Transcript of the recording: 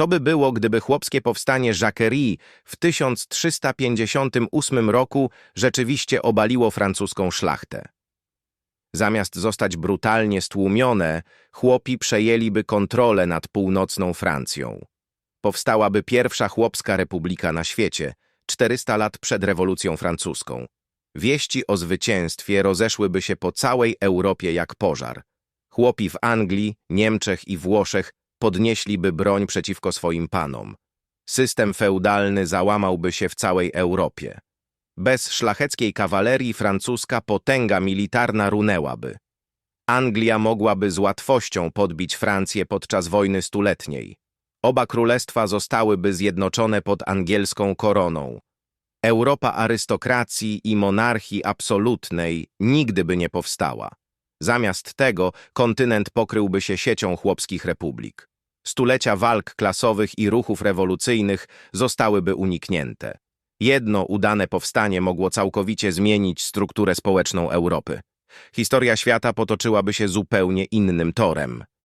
Co by było, gdyby chłopskie powstanie Jacquerie w 1358 roku rzeczywiście obaliło francuską szlachtę? Zamiast zostać brutalnie stłumione, chłopi przejęliby kontrolę nad północną Francją. Powstałaby pierwsza chłopska republika na świecie, 400 lat przed rewolucją francuską. Wieści o zwycięstwie rozeszłyby się po całej Europie jak pożar. Chłopi w Anglii, Niemczech i Włoszech podnieśliby broń przeciwko swoim panom. System feudalny załamałby się w całej Europie. Bez szlacheckiej kawalerii francuska potęga militarna runęłaby. Anglia mogłaby z łatwością podbić Francję podczas wojny stuletniej. Oba królestwa zostałyby zjednoczone pod angielską koroną. Europa arystokracji i monarchii absolutnej nigdy by nie powstała. Zamiast tego kontynent pokryłby się siecią chłopskich republik. Stulecia walk klasowych i ruchów rewolucyjnych zostałyby uniknięte. Jedno udane powstanie mogło całkowicie zmienić strukturę społeczną Europy. Historia świata potoczyłaby się zupełnie innym torem.